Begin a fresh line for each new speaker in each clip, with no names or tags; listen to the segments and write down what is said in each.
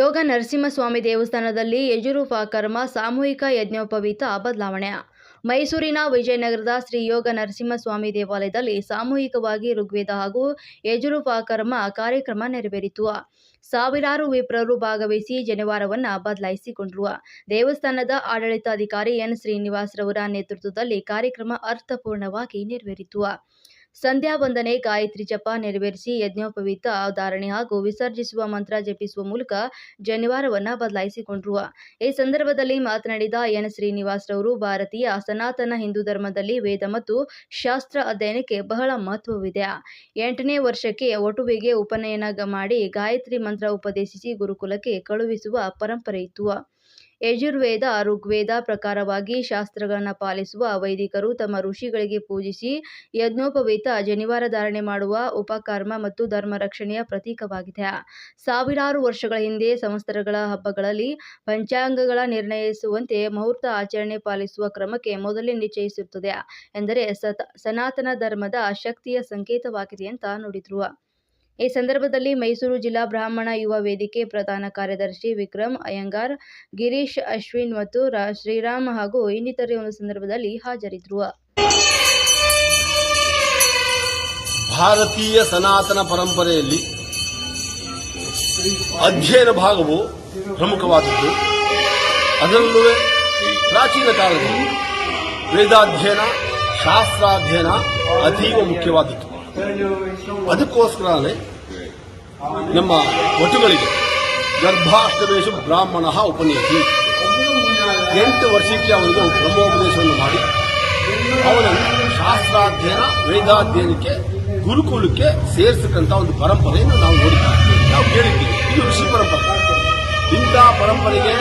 ಯೋಗ ನರಸಿಂಹಸ್ವಾಮಿ ದೇವಸ್ಥಾನದಲ್ಲಿ ಯಜುರುಪಾಕರ್ಮ ಸಾಮೂಹಿಕ ಯಜ್ಞೋಪವೀತ, ಬದಲಾವಣೆ. ಮೈಸೂರಿನ ವಿಜಯನಗರದ ಶ್ರೀ ಯೋಗ ನರಸಿಂಹಸ್ವಾಮಿ ದೇವಾಲಯದಲ್ಲಿ ಸಾಮೂಹಿಕವಾಗಿ ಋಗ್ವೇದ ಹಾಗೂ ಯಜುರುಪಾಕರ್ಮ ಕಾರ್ಯಕ್ರಮ ನೆರವೇರಿತು. ಸಾವಿರಾರು ವಿಪ್ರರು ಭಾಗವಹಿಸಿ ಜನಿವಾರವನ್ನು ಬದಲಾಯಿಸಿಕೊಂಡರು. ದೇವಸ್ಥಾನದ ಆಡಳಿತಾಧಿಕಾರಿ ಎನ್ ಶ್ರೀನಿವಾಸ್ ರವರ ನೇತೃತ್ವದಲ್ಲಿ ಕಾರ್ಯಕ್ರಮ ಅರ್ಥಪೂರ್ಣವಾಗಿ ನೆರವೇರಿತು. ಸಂಧ್ಯಾ ವಂದನೆ ಗಾಯತ್ರಿ ಜಪ ನೆರವೇರಿಸಿ ಯಜ್ಞೋಪವೀತ, ಧಾರಣೆ ಹಾಗೂ ವಿಸರ್ಜಿಸುವ ಮಂತ್ರ ಜಪಿಸುವ ಮೂಲಕ ಜನಿವಾರವನ್ನು ಬದಲಾಯಿಸಿಕೊಂಡರು. ಈ ಸಂದರ್ಭದಲ್ಲಿ ಮಾತನಾಡಿದ ಎನ್. ಶ್ರೀನಿವಾಸ್ ರವರು ಭಾರತೀಯ ಸನಾತನ ಹಿಂದೂ ಧರ್ಮದಲ್ಲಿ ವೇದ ಮತ್ತು ಶಾಸ್ತ್ರ ಅಧ್ಯಯನಕ್ಕೆ ಬಹಳ ಮಹತ್ವವಿದೆ. ಎಂಟನೇ ವರ್ಷಕ್ಕೆ ಒಟುವಿಗೆ ಉಪನಯನ ಮಾಡಿ ಗಾಯತ್ರಿ ಮಂತ್ರ ಉಪದೇಶಿಸಿ ಗುರುಕುಲಕ್ಕೆ ಕಳುಹಿಸುವ ಪರಂಪರೆ ಇತ್ತು. ಯಜುರ್ವೇದ, ಋಗ್ವೇದ ಪ್ರಕಾರವಾಗಿ ಶಾಸ್ತ್ರಗಳನ್ನು ಪಾಲಿಸುವ ವೈದಿಕರು ತಮ್ಮ ಋಷಿಗಳಿಗೆ ಪೂಜಿಸಿ ಯಜ್ಞೋಪವೀತ, ಜನಿವಾರ ಧಾರಣೆ ಮಾಡುವ ಉಪಕರ್ಮ ಮತ್ತು ಧರ್ಮ ರಕ್ಷಣೆಯ ಪ್ರತೀಕವಾಗಿದೆ. ಸಾವಿರಾರು ವರ್ಷಗಳ ಹಿಂದೆ ಸಂವತ್ಸರಗಳ ಹಬ್ಬಗಳಲ್ಲಿ ಪಂಚಾಂಗಗಳ ನಿರ್ಣಯಿಸುವಂತೆ ಮುಹೂರ್ತ ಆಚರಣೆ ಪಾಲಿಸುವ ಕ್ರಮಕ್ಕೆ ಮೊದಲೇ ನಿಶ್ಚಯಿಸುತ್ತದೆ ಎಂದರೆ ಸತ, ಸನಾತನ ಧರ್ಮದ ಶಕ್ತಿಯ ಸಂಕೇತವಾಗಿದೆ ಅಂತ ನುಡಿದ್ರು. ಈ ಸಂದರ್ಭದಲ್ಲಿ ಮೈಸೂರು ಜಿಲ್ಲಾ ಬ್ರಾಹ್ಮಣ ಯುವ ವೇದಿಕೆ ಪ್ರಧಾನ ಕಾರ್ಯದರ್ಶಿ ವಿಕ್ರಮ್ ಅಯ್ಯಂಗಾರ್, ಗಿರೀಶ್ ಅಶ್ವಿನ್ ಮತ್ತು ಶ್ರೀರಾಮ್ ಹಾಗೂ ಇನ್ನಿತರೆ ಒಂದು ಸಂದರ್ಭದಲ್ಲಿ ಹಾಜರಿದ್ದರು.
ಭಾರತೀಯ ಸನಾತನ ಪರಂಪರೆಯಲ್ಲಿ ಅಧ್ಯಯನ ಭಾಗವು ಪ್ರಮುಖವಾದದ್ದು. ಅದರಲ್ಲೂ ಪ್ರಾಚೀನ ಕಾಲದಲ್ಲಿ ವೇದಾಧ್ಯಯನ, ಶಾಸ್ತ್ರಾಧ್ಯಯನ ಅತೀವ ಮುಖ್ಯವಾದದ್ದು. ಅದಕ್ಕೋಸ್ಕರನೇ ನಮ್ಮ ಒಟ್ಟುಗಳಿಗೆ ಗರ್ಭಾಷ್ಟಮೇಶು ಬ್ರಾಹ್ಮಣ ಉಪನ್ಯಾಸಿ ಎಂಟು ವರ್ಷಕ್ಕೆ ಅವನಿಗೆ ಬ್ರಹ್ಮೋಪದೇಶವನ್ನು ಮಾಡಿ ಅವನನ್ನು ಶಾಸ್ತ್ರಾಧ್ಯಯನ, ವೇದಾಧ್ಯಯನಕ್ಕೆ, ಗುರುಕುಲಕ್ಕೆ ಸೇರಿಸಕ್ಕಂತ ಒಂದು ಪರಂಪರೆಯನ್ನು ನಾವು ನೋಡಿದ್ದೀವಿ. ನಾವು ಕೇಳಿದ್ದೀವಿ. ಇದು ಋಷಿ ಪರಂಪರೆ. ಇಂಥ ಪರಂಪರೆಗೆ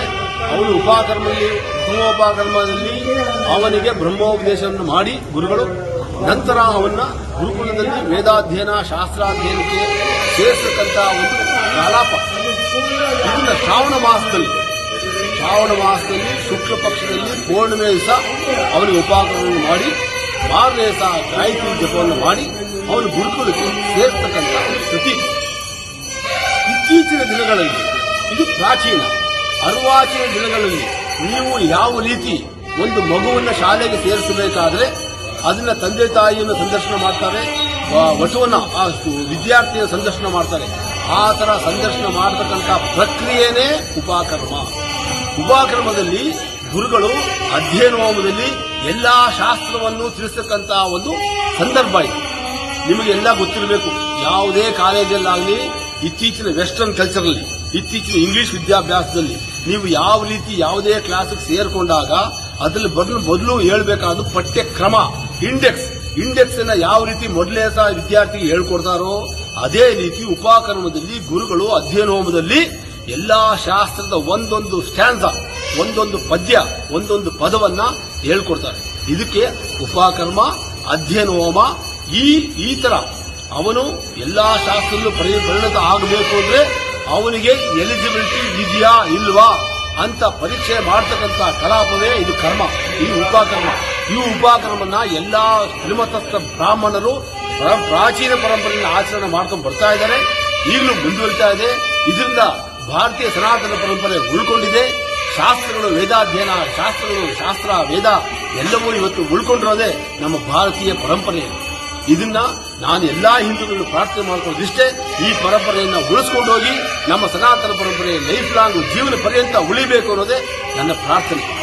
ಅವನು ಉಪಾಕರ್ಮದಲ್ಲಿ, ಬ್ರಹ್ಮೋಪಾಕರ್ಮದಲ್ಲಿ ಅವನಿಗೆ ಬ್ರಹ್ಮೋಪದೇಶವನ್ನು ಮಾಡಿ ಗುರುಗಳು ನಂತರ ಅವನ್ನ ಗುರುಕುಲದಲ್ಲಿ ವೇದಾಧ್ಯಯನ, ಶಾಸ್ತ್ರಾಧ್ಯಯನಕ್ಕೆ ಸೇರಿಸತಕ್ಕಂಥ ಒಂದು ಕಲಾಪ. ಇದನ್ನ ಶ್ರಾವಣ ಮಾಸದಲ್ಲಿ. ಶ್ರಾವಣ ಮಾಸದಲ್ಲಿ ಶುಕ್ಲ ಪಕ್ಷದಲ್ಲಿ ಪೂರ್ಣಿಮೆ ದಿವಸ ಅವನಿಗೆ ಉಪಹಾರವನ್ನು ಮಾಡಿ, ಮಾರನೇ ದಿವಸ ಗಾಯತ್ರಿ ಜಪವನ್ನು ಮಾಡಿ ಅವನು ಗುರುಕುಲಕ್ಕೆ ಸೇರ್ತಕ್ಕಂಥ ಪ್ರತಿ ಇತ್ತೀಚಿನ ದಿನಗಳಲ್ಲಿ, ಇದು ಪ್ರಾಚೀನ, ಅರ್ವಾಚೀನ ದಿನಗಳಲ್ಲಿ ನೀವು ಯಾವ ರೀತಿ ಒಂದು ಮಗುವನ್ನ ಶಾಲೆಗೆ ಸೇರಿಸಬೇಕಾದ್ರೆ ಅದನ್ನ ತಂದೆ ತಾಯಿಯನ್ನು ಸಂದರ್ಶನ ಮಾಡ್ತಾರೆ. ವಟುವನ್ನ, ಆ ವಿದ್ಯಾರ್ಥಿಯ ಸಂದರ್ಶನ ಮಾಡ್ತಾರೆ. ಆ ಥರ ಸಂದರ್ಶನ ಮಾಡತಕ್ಕಂಥ ಪ್ರಕ್ರಿಯೆನೇ ಉಪಕರ್ಮ. ಉಪಾಕ್ರಮದಲ್ಲಿ ಗುರುಗಳು ಅಧ್ಯಯನ ಹೋಮದಲ್ಲಿ ಎಲ್ಲಾ ಶಾಸ್ತ್ರವನ್ನು ತಿಳಿಸತಕ್ಕಂತ ಒಂದು ಸಂದರ್ಭ ಇದೆ. ನಿಮಗೆಲ್ಲ ಗೊತ್ತಿರಬೇಕು. ಯಾವುದೇ ಕಾಲೇಜಲ್ಲಾಗಲಿ, ಇತ್ತೀಚಿನ ವೆಸ್ಟರ್ನ್ ಕಲ್ಚರಲ್ಲಿ, ಇತ್ತೀಚಿನ ಇಂಗ್ಲಿಷ್ ವಿದ್ಯಾಭ್ಯಾಸದಲ್ಲಿ ನೀವು ಯಾವ ರೀತಿ ಯಾವುದೇ ಕ್ಲಾಸಿಗೆ ಸೇರಿಕೊಂಡಾಗ, ಅದ್ರಲ್ಲಿ ಬದಲು ಮೊದಲು ಹೇಳ್ಬೇಕಾದ ಪಠ್ಯಕ್ರಮ ಇಂಡೆಕ್ಸ್ ಇಂಡೆಕ್ಸ್ ಅನ್ನ ಯಾವ ರೀತಿ ಮೊದಲೇ ಸಹ ವಿದ್ಯಾರ್ಥಿಗೆ ಹೇಳ್ಕೊಡ್ತಾರೋ ಅದೇ ರೀತಿ ಉಪಕರ್ಮದಲ್ಲಿ ಗುರುಗಳು ಅಧ್ಯಯನ ಹೋಮದಲ್ಲಿ ಎಲ್ಲಾ ಶಾಸ್ತ್ರದ ಒಂದೊಂದು ಸ್ಟ್ಯಾಂಡ್ ಒಂದೊಂದು ಪದ್ಯ, ಒಂದೊಂದು ಪದವನ್ನ ಹೇಳ್ಕೊಡ್ತಾರೆ. ಇದಕ್ಕೆ ಉಪಕರ್ಮ, ಅಧ್ಯಯನ ಹೋಮ, ಈ ಈ ತರ ಅವನು ಎಲ್ಲಾ ಶಾಸ್ತ್ರದಲ್ಲೂ ಪರಿ, ಪರಿಣತ ಆಗಬೇಕು ಅಂದ್ರೆ ಅವನಿಗೆ ಎಲಿಜಿಬಿಲಿಟಿ ಇದೆಯಾ ಇಲ್ವಾ ಅಂತ ಪರೀಕ್ಷೆ ಮಾಡ್ತಕ್ಕಂಥ ಕಲಾಪವೇ ಇದು ಕರ್ಮ ಈ ಉಪಕರ್ಮ. ಈ ಉಪಕರ್ಮನ ಎಲ್ಲಾ ಶ್ರೀಮತಸ್ಥ ಬ್ರಾಹ್ಮಣರು ಪ್ರ- ಪ್ರಾಚೀನ ಪರಂಪರೆಯನ್ನು ಆಚರಣೆ ಮಾಡ್ಕೊಂಡು ಬರ್ತಾ ಇದ್ದಾರೆ. ಈಗಲೂ ಮುಂದುವರಿತಾ ಇದೆ. ಇದರಿಂದ ಭಾರತೀಯ ಸನಾತನ ಪರಂಪರೆ ಉಳ್ಕೊಂಡಿದೆ. ಶಾಸ್ತ್ರಗಳು ವೇದಾಧ್ಯಯನ, ಶಾಸ್ತ್ರಗಳು ಶಾಸ್ತ್ರ, ವೇದ ಎಲ್ಲವೂ ಇವತ್ತು ಉಳ್ಕೊಂಡಿರೋದೇ ನಮ್ಮ ಭಾರತೀಯ ಪರಂಪರೆ. ಇದನ್ನ ನಾನು ಎಲ್ಲಾ ಹಿಂದೂಗಳು ಪ್ರಾರ್ಥನೆ ಮಾಡ್ಕೊಳ್ಳೋದಿಷ್ಟೇ, ಈ ಪರಂಪರೆಯನ್ನು ಉಳಿಸ್ಕೊಂಡು ಹೋಗಿ ನಮ್ಮ ಸನಾತನ ಪರಂಪರೆ ಲೈಫ್ ಲಾಂಗ್ ಜೀವನ ಪರ್ಯಂತ ಉಳಿಬೇಕು ಅನ್ನೋದೇ ನನ್ನ ಪ್ರಾರ್ಥನೆ.